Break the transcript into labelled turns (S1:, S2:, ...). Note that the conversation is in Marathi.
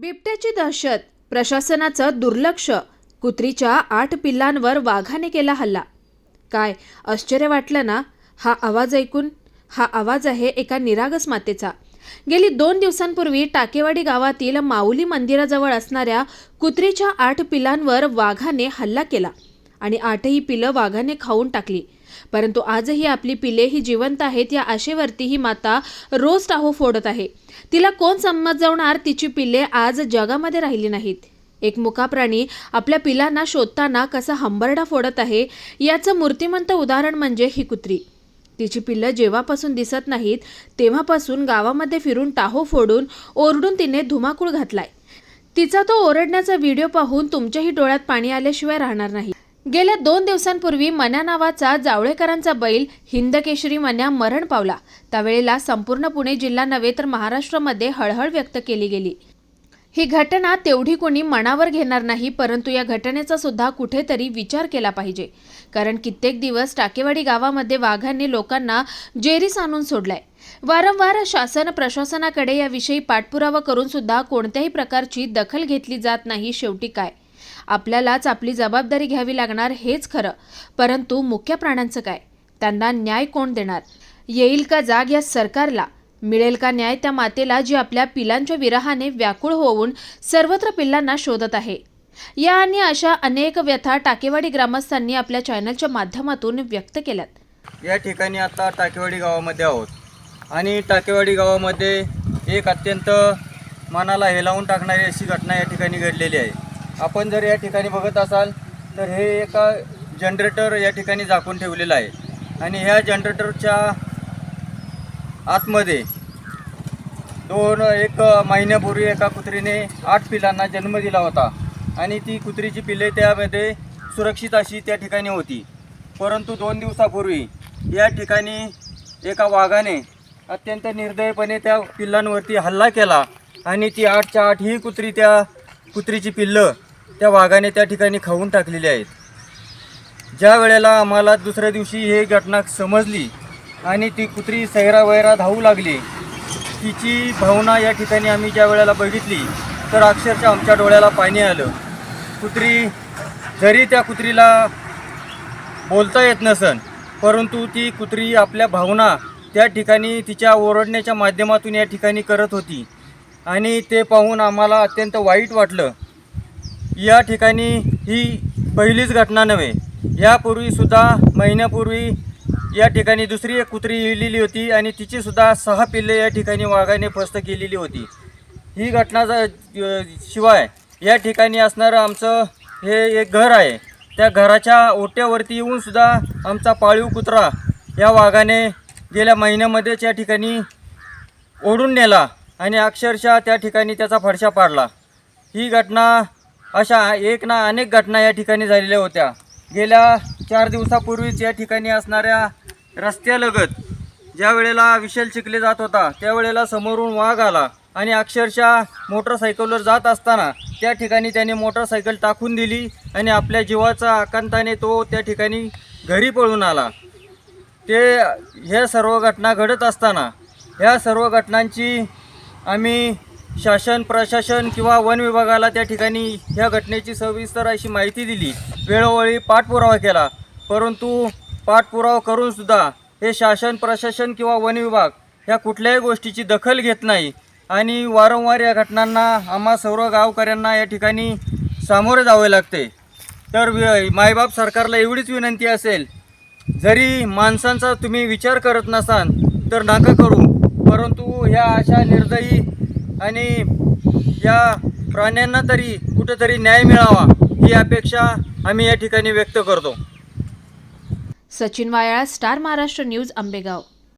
S1: बिबट्याची दहशत प्रशासनाचं दुर्लक्ष कुत्रीच्या आठ पिल्लांवर वाघाने केला हल्ला. काय आश्चर्य वाटलं ना? हा आवाज ऐकून हा आवाज आहे एका निरागस मातेचा. गेली दोन दिवसांपूर्वी टाकेवाडी गावातील माऊली मंदिराजवळ असणाऱ्या कुत्रीच्या आठ पिलांवर वाघाने हल्ला केला आणि आठही पिलं वाघाने खाऊन टाकली. परंतु आजही आपली पिले ही जिवंत आहेत या आशेवरती ही माता रोज टाहो फोडत आहे. तिला कोण समजवणार तिची पिल्ले आज जगामध्ये राहिली नाहीत. एक मुका प्राणी आपल्या पिलांना शोधताना कसा हंबरडा फोडत आहे याचं मूर्तिमंत उदाहरण म्हणजे ही कुत्री. तिची पिल्लं जेव्हापासून दिसत नाहीत तेव्हापासून गावामध्ये फिरून टाहो फोडून ओरडून तिने धुमाकूळ घातलाय. तिचा तो ओरडण्याचा व्हिडिओ पाहून तुमच्याही डोळ्यात पाणी आल्याशिवाय राहणार नाही. गेल्या दोन दिवसांपूर्वी मन्या नावाचा जावळेकरांचा बैल हिंदकेशरी मन्या मरण पावला. त्यावेळेला संपूर्ण पुणे जिल्हा नव्हे तर महाराष्ट्रामध्ये हळहळ व्यक्त केली गेली. ही घटना तेवढी कोणी मनावर घेणार नाही परंतु या घटनेचा सुद्धा कुठेतरी विचार केला पाहिजे. कारण कित्येक दिवस टाकेवाडी गावामध्ये वाघांनी लोकांना जेरीस आणून सोडलाय. वारंवार शासन प्रशासनाकडे याविषयी पाठपुरावा करून सुद्धा कोणत्याही प्रकारची दखल घेतली जात नाही शेवटी काय? आपल्यालाच आपली जबाबदारी घ्यावी लागणार हेच खरं. परंतु मुख्य प्राण्यांचं काय? त्यांना न्याय कोण देणार? येईल का जाग या सरकारला? मिळेल का न्याय त्या मातेला जी आपल्या पिलांच्या विरहाने व्याकुळ होऊन सर्वत्र पिल्लांना शोधत आहे? या आणि अशा अनेक व्यथा टाकेवाडी ग्रामस्थांनी आपल्या चॅनलच्या माध्यमातून व्यक्त केल्यात.
S2: या ठिकाणी आता टाकेवाडी गावामध्ये आहोत. आणि टाकेवाडी गावामध्ये एक अत्यंत मनाला हेलावून टाकणारी अशी घटना या ठिकाणी घडलेली आहे. आपण जर या ठिकाणी बघत असाल तर हे एका जनरेटर या ठिकाणी झाकून ठेवलेलं आहे. आणि ह्या जनरेटरच्या आतमध्ये दोन एक महिन्यापूर्वी एका कुत्रीने आठ पिलांना जन्म दिला होता. आणि ती कुत्रीची पिल्ले त्यामध्ये सुरक्षित अशी त्या ठिकाणी होती. परंतु दोन दिवसापूर्वी या ठिकाणी एका वाघाने अत्यंत निर्दयपणे त्या पिल्लांवरती हल्ला केला. आणि ती आठच्या आठ ही कुत्री त्या कुत्रीची पिल्लं त्या वाघाने त्या ठिकाणी खाऊन टाकलेल्या आहेत. ज्या वेळेला आम्हाला दुसऱ्या दिवशी हे घटना समजली आणि ती कुत्री सैरा वैरा धावू लागली तिची भावना या ठिकाणी आम्ही ज्या वेळेला बघितली तर अक्षरशः आमच्या डोळ्याला पाणी आलं. कुत्री जरी त्या कुत्रीला बोलता येत नसन परंतु ती कुत्री आपल्या भावना त्या ठिकाणी तिच्या ओरडण्याच्या माध्यमातून या ठिकाणी करत होती. आणि ते पाहून आम्हाला अत्यंत वाईट वाटलं. या ठिकाणी ही पहिलीच घटना नव्हे. यापूर्वीसुद्धा महिन्यापूर्वी या ठिकाणी दुसरी एक कुत्री येलेली होती आणि तिचीसुद्धा सहा पिल्ले या ठिकाणी वाघाने फस्त केलेली होती. ही घटना शिवाय या ठिकाणी असणारं आमचं हे एक घर आहे. त्या घराच्या ओट्यावरती येऊनसुद्धा आमचा पाळीव कुत्रा या वाघाने गेल्या महिन्यामध्येच या ठिकाणी ओढून नेला आणि अक्षरशः त्या ठिकाणी त्याचा फडशा पाडला. ही घटना अशा एक ना अनेक घटना या ठिकाणी झालेल्या होत्या. गेल्या चार दिवसापूर्वीच या ठिकाणी असणाऱ्या रस्त्यालगत ज्या वेळेला विशेल शिकले जात होता त्यावेळेला समोरून वाघ आला आणि अक्षरशः मोटरसायकलवर जात असताना त्या ठिकाणी त्याने मोटरसायकल टाकून दिली आणि आपल्या जीवाचा आकांताने तो त्या ठिकाणी घरी पळून आला. ते ह्या सर्व घटना घडत असताना ह्या सर्व घटनांची आम्ही शासन प्रशासन किंवा वन विभागाला त्या ठिकाणी ह्या घटनेची सविस्तर अशी माहिती दिली. वेळोवेळी पाठपुरावा केला. परंतु पाठपुरावा करूनसुद्धा हे शासन प्रशासन किंवा वन विभाग ह्या कुठल्याही गोष्टीची दखल घेत नाही. आणि वारंवार या घटनांना आम्हा सर्व गावकऱ्यांना या ठिकाणी सामोरे जावे लागते. तर मायबाप सरकारला एवढीच विनंती असेल जरी माणसांचा तुम्ही विचार करत नसाल तर नका करू. परंतु ह्या अशा निर्दयी आणि या प्राण्यांना तरी कुठेतरी न्याय मिळावा ही अपेक्षा आम्ही या ठिकाणी व्यक्त करतो.
S1: Sachin Vayal star Maharashtra news Ambegaon.